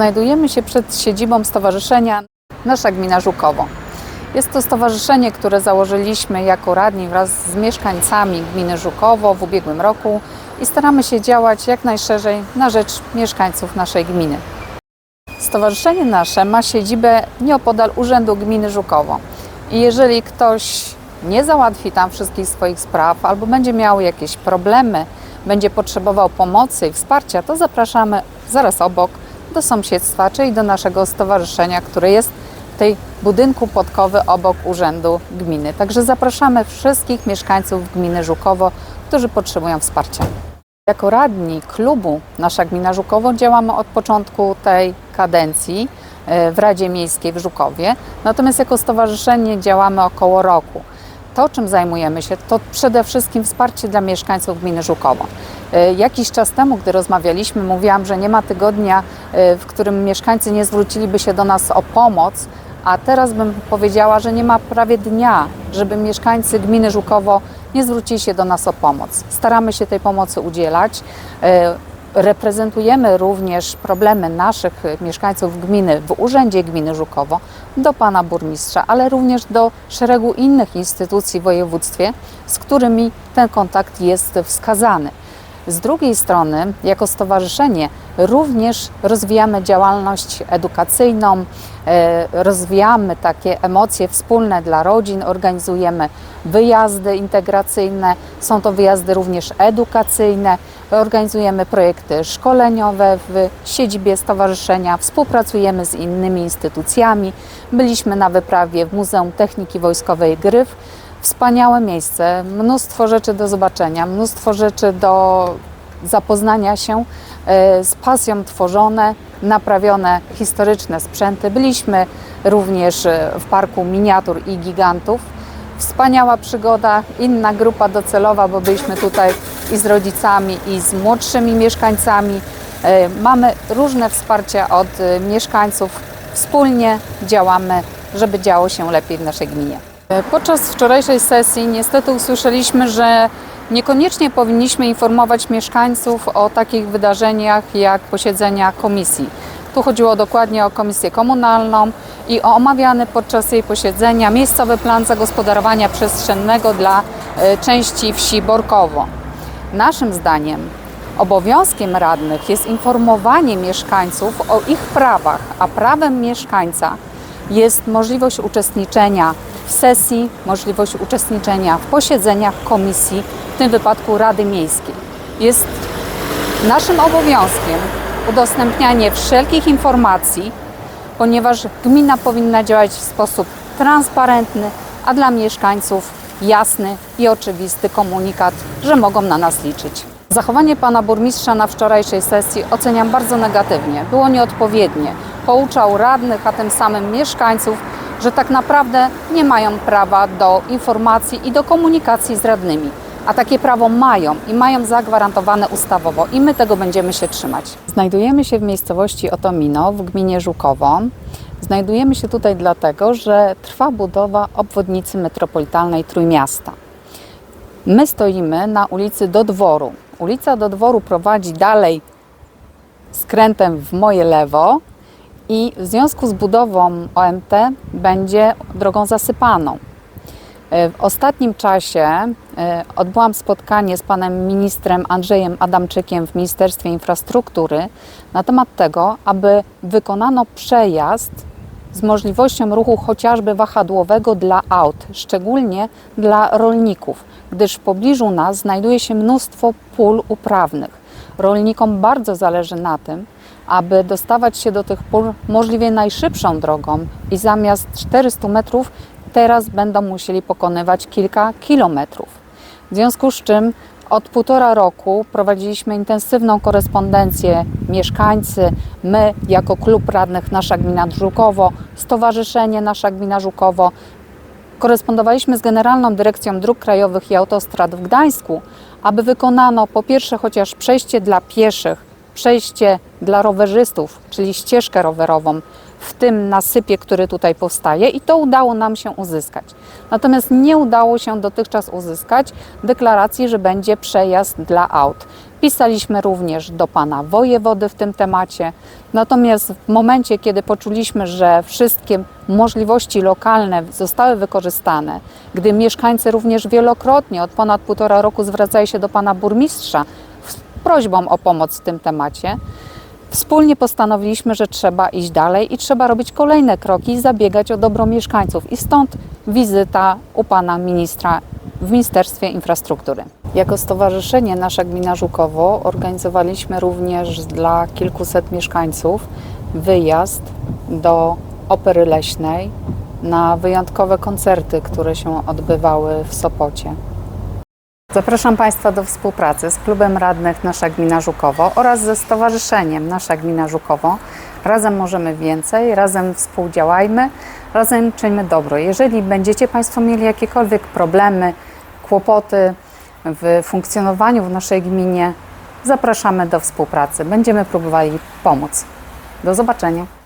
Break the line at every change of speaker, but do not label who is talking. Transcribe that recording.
Znajdujemy się przed siedzibą Stowarzyszenia Nasza Gmina Żukowo. Jest to stowarzyszenie, które założyliśmy jako radni wraz z mieszkańcami gminy Żukowo w ubiegłym roku i staramy się działać jak najszerzej na rzecz mieszkańców naszej gminy. Stowarzyszenie nasze ma siedzibę nieopodal Urzędu Gminy Żukowo. I jeżeli ktoś nie załatwi tam wszystkich swoich spraw albo będzie miał jakieś problemy, będzie potrzebował pomocy i wsparcia, to zapraszamy zaraz obok do sąsiedztwa, czyli do naszego stowarzyszenia, które jest w tej budynku podkowy obok Urzędu Gminy. Także zapraszamy wszystkich mieszkańców gminy Żukowo, którzy potrzebują wsparcia. Jako radni klubu Nasza Gmina Żukowo działamy od początku tej kadencji e, w Radzie Miejskiej w Żukowie, natomiast jako stowarzyszenie działamy około roku. To, czym zajmujemy się, to przede wszystkim wsparcie dla mieszkańców gminy Żukowo. E, Jakiś czas temu, gdy rozmawialiśmy, mówiłam, że nie ma tygodnia, e, w którym mieszkańcy nie zwróciliby się do nas o pomoc, a teraz bym powiedziała, że nie ma prawie dnia, żeby mieszkańcy gminy Żukowo nie zwrócili się do nas o pomoc. Staramy się tej pomocy udzielać. Reprezentujemy również problemy naszych mieszkańców gminy w Urzędzie Gminy Żukowo do pana burmistrza, ale również do szeregu innych instytucji w województwie, z którymi ten kontakt jest wskazany. Z drugiej strony, jako stowarzyszenie, również rozwijamy działalność edukacyjną, e, rozwijamy takie emocje wspólne dla rodzin, organizujemy wyjazdy integracyjne, są to wyjazdy również edukacyjne, organizujemy projekty szkoleniowe w siedzibie stowarzyszenia, współpracujemy z innymi instytucjami. Byliśmy na wyprawie w Muzeum Techniki Wojskowej Gryf, Wspaniałe miejsce, mnóstwo rzeczy do zobaczenia, mnóstwo rzeczy do zapoznania się, e, z pasją tworzone, naprawione historyczne sprzęty. Byliśmy również e, w parku miniatur i gigantów. Wspaniała przygoda, inna grupa docelowa, bo byliśmy tutaj i z rodzicami, i z młodszymi mieszkańcami. E, Mamy różne wsparcia od e, mieszkańców. Wspólnie działamy, żeby działo się lepiej w naszej gminie. Podczas wczorajszej sesji niestety usłyszeliśmy, że niekoniecznie powinniśmy informować mieszkańców o takich wydarzeniach jak posiedzenia komisji. Tu chodziło dokładnie o komisję komunalną i o omawiany podczas jej posiedzenia miejscowy plan zagospodarowania przestrzennego dla e, części wsi Borkowo. Naszym zdaniem obowiązkiem radnych jest informowanie mieszkańców o ich prawach, a prawem mieszkańca jest możliwość uczestniczenia w sesji, możliwość uczestniczenia w posiedzeniach komisji, w tym wypadku Rady Miejskiej. Jest naszym obowiązkiem udostępnianie wszelkich informacji, ponieważ gmina powinna działać w sposób transparentny, a dla mieszkańców jasny i oczywisty komunikat, że mogą na nas liczyć. Zachowanie pana burmistrza na wczorajszej sesji oceniam bardzo negatywnie. Było nieodpowiednie. Pouczał radnych, a tym samym mieszkańców, że tak naprawdę nie mają prawa do informacji i do komunikacji z radnymi. A takie prawo mają i mają zagwarantowane ustawowo i my tego będziemy się trzymać. Znajdujemy się w miejscowości Otomino w gminie Żukowo. Znajdujemy się tutaj dlatego, że trwa budowa obwodnicy metropolitalnej Trójmiasta. My stoimy na ulicy do dworu. Ulica do dworu prowadzi dalej skrętem w moje lewo i w związku z budową OMT będzie drogą zasypaną. E, W ostatnim czasie e, odbyłam spotkanie z panem ministrem Andrzejem Adamczykiem w Ministerstwie Infrastruktury na temat tego, aby wykonano przejazd z możliwością ruchu chociażby wahadłowego dla aut, szczególnie dla rolników, gdyż w pobliżu nas znajduje się mnóstwo pól uprawnych. Rolnikom bardzo zależy na tym, aby dostawać się do tych pól możliwie najszybszą drogą i zamiast 400 metrów teraz będą musieli pokonywać kilka kilometrów. W związku z czym od półtora roku prowadziliśmy intensywną korespondencję mieszkańcy, my jako klub radnych Nasza Gmina Żukowo, Stowarzyszenie Nasza Gmina Żukowo. Korespondowaliśmy z Generalną Dyrekcją Dróg Krajowych i Autostrad w Gdańsku, aby wykonano po pierwsze chociaż przejście dla pieszych, przejście dla rowerzystów, czyli ścieżkę rowerową w tym nasypie, który tutaj powstaje i to udało nam się uzyskać. Natomiast nie udało się dotychczas uzyskać deklaracji, że będzie przejazd dla aut. Pisaliśmy również do pana wojewody w tym temacie. Natomiast w momencie, kiedy poczuliśmy, że wszystkie możliwości lokalne zostały wykorzystane, gdy mieszkańcy również wielokrotnie od ponad półtora roku zwracają się do pana burmistrza z prośbą o pomoc w tym temacie, Wspólnie postanowiliśmy, że trzeba iść dalej i trzeba robić kolejne kroki i zabiegać o dobro mieszkańców. I stąd wizyta u pana ministra w Ministerstwie Infrastruktury. Jako stowarzyszenie Nasza Gmina Żukowo organizowaliśmy również dla kilkuset mieszkańców wyjazd do Opery Leśnej na wyjątkowe koncerty, które się odbywały w Sopocie. Zapraszam Państwa do współpracy z Klubem Radnych Nasza Gmina Żukowo oraz ze Stowarzyszeniem Nasza Gmina Żukowo. Razem możemy więcej, razem współdziałajmy, razem czyńmy dobro. Jeżeli będziecie Państwo mieli jakiekolwiek problemy, kłopoty w funkcjonowaniu w naszej gminie, zapraszamy do współpracy. Będziemy próbowali pomóc. Do zobaczenia.